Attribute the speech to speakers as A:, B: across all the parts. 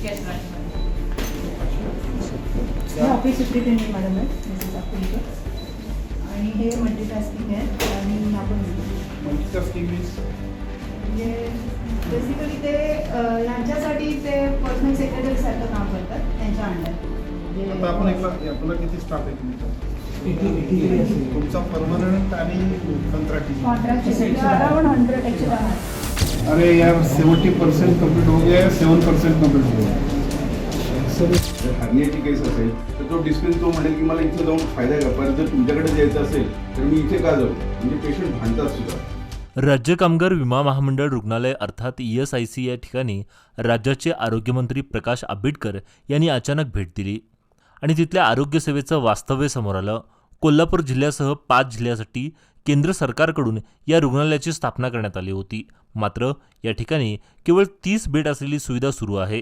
A: हे office superintendent madam आहे Mrs Akulkar आणि हे मल्टीटास्किंग आहे. आणि आपण
B: मल्टीटास्किंग मीन्स
A: म्हणजे बेसिकली ते यांच्यासाठी ते पर्सनल सेक्रेटरी सारखं काम करतात त्यांच्या अंडर.
B: आता आपण एकला आपला किती स्टाफ आहे तुमचा? तुमचा परमनंट आणि कंत्राटी
A: कॉन्ट्रॅक्ट अराउंड हंड्रेड ॲक्च्युअली
B: अरे यार सेवेंटी परसेंट कंप्लीट हो गया सेवन परसेंट कंप्लीट हो गया।
C: जर हर्नियाची केस असेल तर तो डिस्पेन्स तो म्हणेल की मला इथे जाऊन फायदा आहे का परत जर तुमच्याकडे द्यायचं असेल तर मी इथे का जाऊ? म्हणजे पेशंट भांडतात सुद्धा.
D: राज्य कामगार विमा महामंडळ रुग्णालय अर्थात ई एस आय सी या ठिकाणी राज्याचे आरोग्यमंत्री प्रकाश आंबेडकर यांनी अचानक भेट दिली. आणि तिथल्या आरोग्यसेवेचं वास्तव्य समोर आलं. कोल्हापूर जिल्ह्यासह पाच जिल्ह्यासाठी केंद्र सरकारकडून या रुग्णालयाची स्थापना करण्यात आली होती. मात्र या ठिकाणी केवळ तीस बेड असलेली सुविधा सुरू आहे.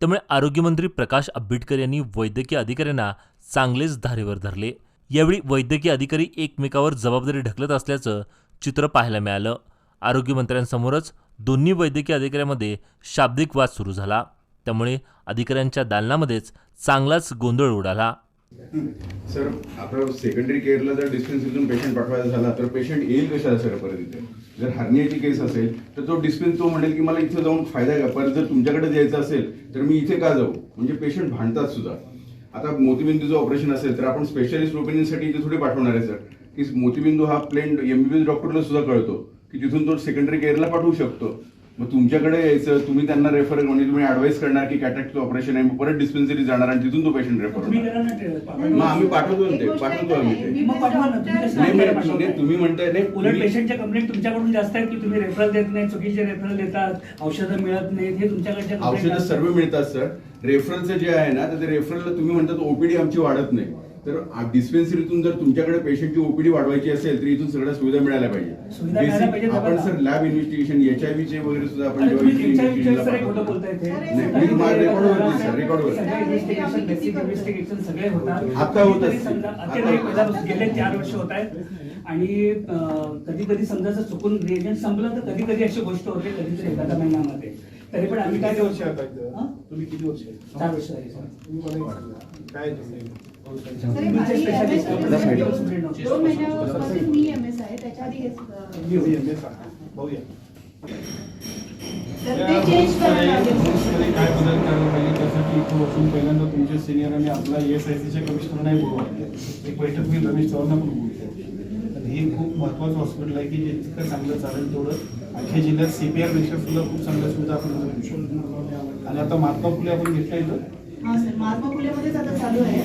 D: त्यामुळे आरोग्यमंत्री प्रकाश आंबेडकर यांनी वैद्यकीय अधिकाऱ्यांना चांगलेच धारेवर धरले. यावेळी वैद्यकीय अधिकारी एकमेकावर जबाबदारी ढकलत असल्याचं चित्र पाहायला मिळालं. आरोग्यमंत्र्यांसमोरच दोन्ही वैद्यकीय अधिकाऱ्यांमध्ये शाब्दिक वाद सुरू झाला. त्यामुळे अधिकाऱ्यांच्या दालनामध्येच चांगलाच गोंधळ उडाला.
C: सर आता सेकंडरी केअरला जर डिस्पेन्सरीतून पेशंट पाठवायचा झाला तर पेशंट येईल कशाला सर परत इथे? जर हर्नियाची केस असेल तर तो डिस्पेन्स तो म्हणेल की मला इथे जाऊन फायदा आहे का परत जर तुमच्याकडे द्यायचा असेल तर मी इथे का जाऊ? म्हणजे पेशंट भांडतात सुद्धा. आता मोतीबिंदूचं ऑपरेशन असेल तर आपण स्पेशलिस्ट ओपिनियनसाठी इथे थोडी पाठवणार आहे सर. की मोतीबिंदू हा प्लेन एमबीबीएस डॉक्टरला सुद्धा कळतो की तिथून तो सेकंडरी केअरला पाठवू शकतो. मग तुमच्याकडे यायचं तुम्ही त्यांना रेफर म्हणजे तुम्ही ऍडवाइस करणार की कॅटॅक्टचं ऑपरेशन आहे मग परत डिस्पेन्सरी जाणार आणि तिथून तो पेशंट रेफर होणार. मग आम्ही पाठवतो ना ते पाठवतो आम्ही ते
E: मग पाठवा ना, तुम्ही कसं
C: नाही
E: आपल्याला
C: नाही,
E: पाठवताय?
C: नाही, तुम्ही म्हणताय नाही
E: उलट
C: तुम्ही-
E: पेशंटच्या कंप्लेंट तुमच्याकडून जास्त आहेत की तुम्ही रेफरल देत नाही चुकीचे रेफरल देतात औषधं मिळत नाहीत हे तुमच्याकडच्या complaint
C: औषधं
E: असतात.
C: सर्व मिळतात सर रेफरलचं जे आहे ना तर ते रेफरलला तुम्ही म्हणतात ओपीडी आमची वाढत नाही तर डिस्पेन्सरीतून जर तुमच्याकडे पेशंटची ओपीडी वाढवायची असेल तर इथून सगळ्या सुविधा मिळायला पाहिजे. आपण sir lab investigation H I चे वगैरे सुद्धा आपण. आता होत
E: आहेत. आणि कधी कधी समजा जर चुकून रिएजंट संपलं तर कधी कधी अशी गोष्ट होते कधीतरी एखाद्या महिन्यामध्ये. तरी पण आम्ही काय
B: किती वर्ष
E: हा?
B: तुम्ही किती वर्ष?
E: चार वर्ष झाली सर
B: तुम्ही मला एक सांगा. काय तुम्ही
E: तुमचे specialist आहे.
A: दोन महिन्यापासून मी एम एस आहे त्याच्या आधी हेच, अं,
B: मी होई, मी सांगा. बघूया
A: तर ते चेंज करायला लागेल
B: रूल्समध्ये काय बदल करायला पाहिजे त्यासाठी इथं बसून पहिल्यांदा तुमच्या सिनियर आणि आपला एस आय सीच्या कमिशनरनाही बोलवा एक बैठक मी रमेश चव्हाणना पण बोलतो तर हे खूप महत्त्वाचं हॉस्पिटल आहे की जे इतकं चांगलं चालेल तेवढं अख्ख्या जिल्ह्यात सीपीआरपेक्षा सुद्धा खूप चांगल्या सुविधा आपण आणि आता महात्मा फुले आपण घेतला इथं.
A: हा सर. महात्मा फुलेमध्येच आता चालू आहे.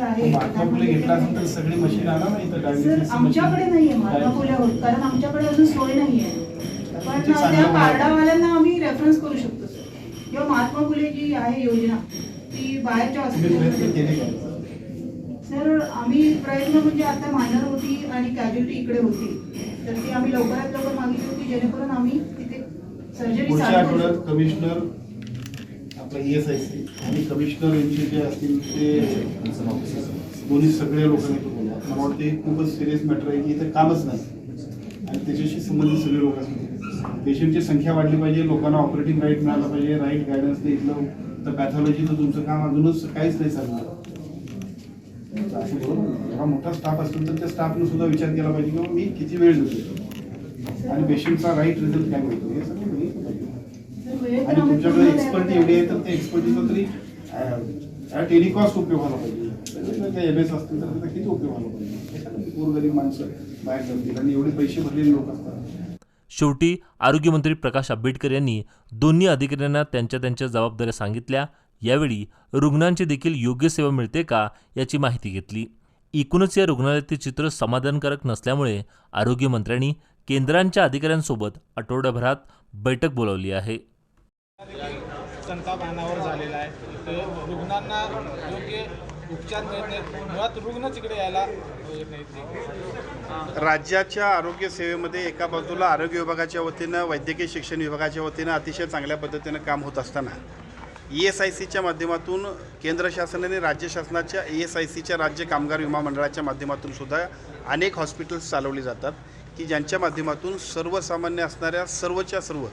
A: आहे
B: महात्मा फुले घेतला असेल तर सगळी मशीन आणा ना इथं
A: सर
B: dialysis ची
A: आमच्याकडे. नाहीये महात्मा फुले कारण आमच्याकडे अजून सोय नाहीये. पण
B: ते चांगलं
A: त्या. कार्डावाल्यांना आम्ही रेफरन्स करू शकतो सर. किंवा महात्मा फुले जी आहे योजना ती बाहेरच्या
B: तुम्ही
A: सर आम्ही प्रयत्न म्हणजे आता मायनर होती आणि कॅज्युलिटी इकडे होती. तर ती आम्ही लवकरात लवकर मागितली होती जेणेकरून आम्ही तिथे सर्जरी
B: पुढच्या
A: चालू करू
B: आठवड्यात
A: शकतो.
B: कमिशनर आपला ई एस आय सी आणि कमिशनर यांचे जे असतील ते दोन्ही सगळ्या लोकांनी तो मला वाटतं हे खूपच सिरियस मॅटर आहे की इथे कामच नाही. आणि त्याच्याशी संबंधित सगळे लोक असतील. पेशंटची संख्या वाढली पाहिजे लोकांना ऑपरेटिंग राईट मिळाला पाहिजे राईट गायडन्स इथलं तर पॅथॉलॉजीचं तुमचं काम अजूनच काहीच नाही चालणार. एवढा मोठा स्टाफ असेल तर त्या स्टाफने सुद्धा विचार केला पाहिजे की मी किती वेळ देतो आणि पेशंटचा राईट रिझल्ट काय मिळतो? हे सगळं बघितलं आणि तुमच्याकडे एक्सपर्ट एवढी आहे. तर ते एक्सपर्टीचा तरी ॲट एनी कॉस्ट उपयोग व्हायला पाहिजे. काही एम एस असतील तर त्याचा किती उपयोग व्हायला पाहिजे? कशाला गोरगरीब माणसं बाहेर जातील आणि एवढे पैसे भरलेले लोक असतात.
D: शेवटी आरोग्यमंत्री प्रकाश आंबेडकर यांनी दोन्ही अधिकाऱ्यांना त्यांच्या त्यांच्या जबाबदाऱ्या सांगितल्या. यावेळी रुग्णांची देखील योग्य सेवा मिळते का याची माहिती घेतली. एकूणच या रुग्णालयातील चित्र समाधानकारक नसल्यामुळे आरोग्यमंत्र्यांनी केंद्रांच्या अधिकाऱ्यांसोबत आठवड्याभरात बैठक बोलावली आहे.
F: झालेला आहे. ते रुग्णांना योग्य उपचार मिळत नाहीत. मुळात रुग्ण तिकडे यायला
G: राज्याच्या आरोग्य सेवेमध्ये एका बाजूला आरोग्य विभागाच्या वतीनं वैद्यकीय शिक्षण विभागाच्या वतीनं अतिशय चांगल्या पद्धतीनं काम होत असताना ई एस आय सीच्या माध्यमातून केंद्र शासनाने राज्य शासनाच्या ई एस आय सीच्या राज्य कामगार विमा मंडळाच्या माध्यमातून सुद्धा अनेक हॉस्पिटल्स चालवली जातात की ज्यांच्या माध्यमातून सर्वसामान्य असणाऱ्या सर्वच्या सर्व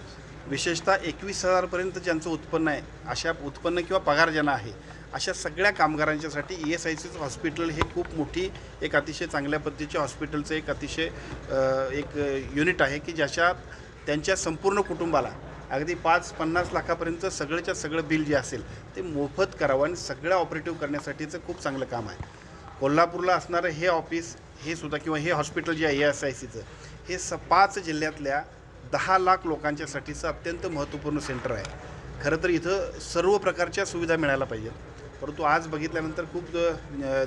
B: विशेषतः एकवीस हजारपर्यंत ज्यांचं उत्पन्न आहे अशा उत्पन्न किंवा पगार ज्यांना आहे अशा सगळ्या कामगारांच्यासाठी ई एस आय सीचं हॉस्पिटल हे खूप मोठी एक अतिशय चांगल्या पद्धतीचे हॉस्पिटलचं एक अतिशय एक युनिट आहे की ज्याच्यात त्यांच्या संपूर्ण कुटुंबाला अगदी पाच पन्नास लाखापर्यंत सगळंच्या सगळं बिल जे असेल ते मोफत करावं आणि सगळं ऑपरेटिव्ह करण्यासाठीचं खूप चांगलं काम आहे. कोल्हापूरला असणारं हे ऑफिस हे सुद्धा किंवा हे हॉस्पिटल जे आहे ए एस आय सीचं हे स पाच जिल्ह्यातल्या दहा लाख लोकांच्यासाठीचं अत्यंत महत्त्वपूर्ण सेंटर आहे. खरं तर इथं सर्व प्रकारच्या सुविधा मिळायला पाहिजेत. परंतु आज बघितल्यानंतर खूप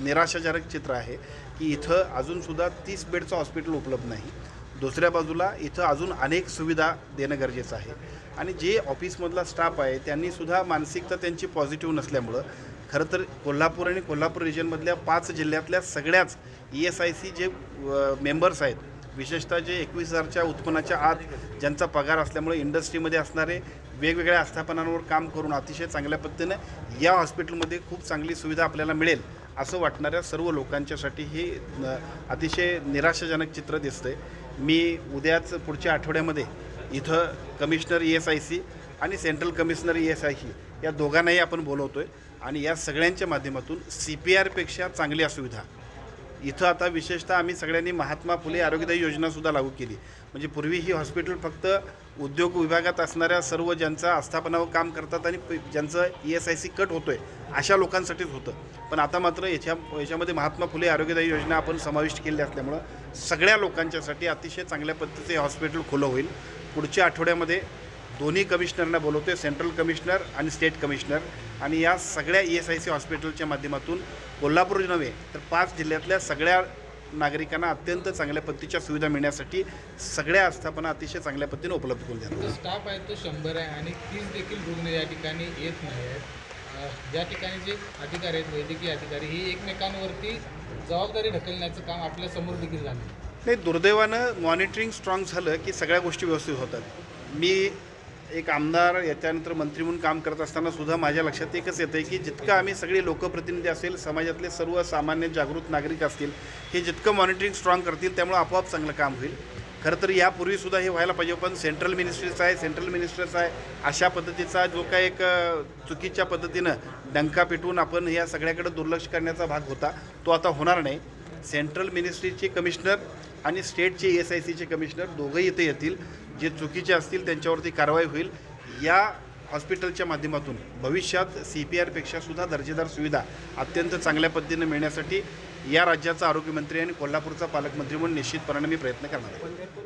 B: निराशाजनक चित्र आहे की इथं अजूनसुद्धा तीस बेडचं हॉस्पिटल उपलब्ध नाही. दुसऱ्या बाजूला इथं अजून अनेक सुविधा देणं गरजेचं आहे. आणि जे ऑफिसमधला स्टाफ आहे त्यांनीसुद्धा मानसिकता त्यांची पॉझिटिव्ह नसल्यामुळं खरं तर कोल्हापूर आणि कोल्हापूर रिजनमधल्या पाच जिल्ह्यातल्या सगळ्याच ई एस आय सी जे मेंबर्स आहेत विशेषतः जे एकवीस हजारच्या उत्पन्नाच्या आत ज्यांचा पगार असल्यामुळे इंडस्ट्रीमध्ये असणारे वेगवेगळ्या आस्थापनांवर काम करून अतिशय चांगल्या पद्धतीनं या हॉस्पिटलमध्ये खूप चांगली सुविधा आपल्याला मिळेल. असं वाटणाऱ्या सर्व लोकांच्यासाठी हे अतिशय निराशाजनक चित्र दिसतंय. मी उद्याच पुढच्या आठवड्यामध्ये इथं commissioner E S I C आणि central commissioner E S I C या दोघांनाही आपण बोलवतो आहे आणि या सगळ्यांच्या माध्यमातून सी पी आरपेक्षा चांगल्या सुविधा इथं आता विशेषतः आम्ही सगळ्यांनी महात्मा फुले आरोग्यदायी योजनासुद्धा लागू केली. म्हणजे पूर्वी ही हॉस्पिटल फक्त उद्योग विभागात असणाऱ्या सर्व ज्यांचं आस्थापनावर काम करतात आणि प- ज्यांचं E S I C cut होतो आहे अशा लोकांसाठीच होतं. पण आता मात्र याच्या याच्यामध्ये महात्मा फुले आरोग्यदायी योजना आपण समाविष्ट केली असल्यामुळं सगळ्या लोकांच्यासाठी अतिशय चांगल्या पद्धतीचं हे हॉस्पिटल खुलं होईल. पुढच्या आठवड्यामध्ये दोन्ही कमिशनरना बोलवते सेंट्रल कमिशनर आणि स्टेट कमिशनर. आणि या सगळ्या ई एस आय सी हॉस्पिटलच्या माध्यमातून कोल्हापूर नव्हे तर पाच जिल्ह्यातल्या सगळ्या नागरिकांना अत्यंत चांगल्या पद्धतीच्या सुविधा मिळण्यासाठी सगळ्या आस्थापना अतिशय चांगल्या पद्धतीने उपलब्ध करून देतात
F: स्टाफ आहे तो शंभर आहे आणि तीस देखील रुग्ण या ठिकाणी येत नाही आहेत. ज्या ठिकाणी जे अधिकारी आहेत वैद्यकीय अधिकारी ही एकमेकांवरती जबाबदारी ढकलण्याचं काम आपल्यासमोर देखील झालं
B: नाही दुर्दैवानं मॉनिटरिंग स्ट्रॉंग झालं की सगळ्या गोष्टी व्यवस्थित होतात. मी एक आमदार याच्यानंतर मंत्री म्हणून काम करत असताना सुद्धा माझ्या लक्षात एकच येतं आहे की जितकं आम्ही सगळे लोकप्रतिनिधी असेल समाजातले सर्व सामान्य जागृत नागरिक असतील हे जितकं मॉनिटरिंग स्ट्रॉंग करतील त्यामुळे आपोआप चांगलं काम होईल. खरं तर यापूर्वीसुद्धा हे व्हायला पाहिजे पण सेंट्रल मिनिस्ट्रीचा आहे सेंट्रल मिनिस्टरचा आहे अशा पद्धतीचा जो काय एक चुकीच्या पद्धतीनं डंका पेटवून आपण या सगळ्याकडे दुर्लक्ष करण्याचा भाग होता तो आता होणार नाही. सेंट्रल मिनिस्ट्रीचे कमिशनर आणि स्टेटचे एस आय सीचे कमिशनर दोघंही इथे येतील. जे चुकीचे असतील त्यांच्यावरती कारवाई होईल. या हॉस्पिटलच्या माध्यमातून भविष्यात सी पी आरपेक्षा सुद्धा दर्जेदार सुविधा अत्यंत चांगल्या पद्धतीने मिळण्यासाठी या राज्याचा आरोग्यमंत्री आणि कोल्हापूरचा पालकमंत्री म्हणून निश्चितपणाने मी प्रयत्न करणार आहे.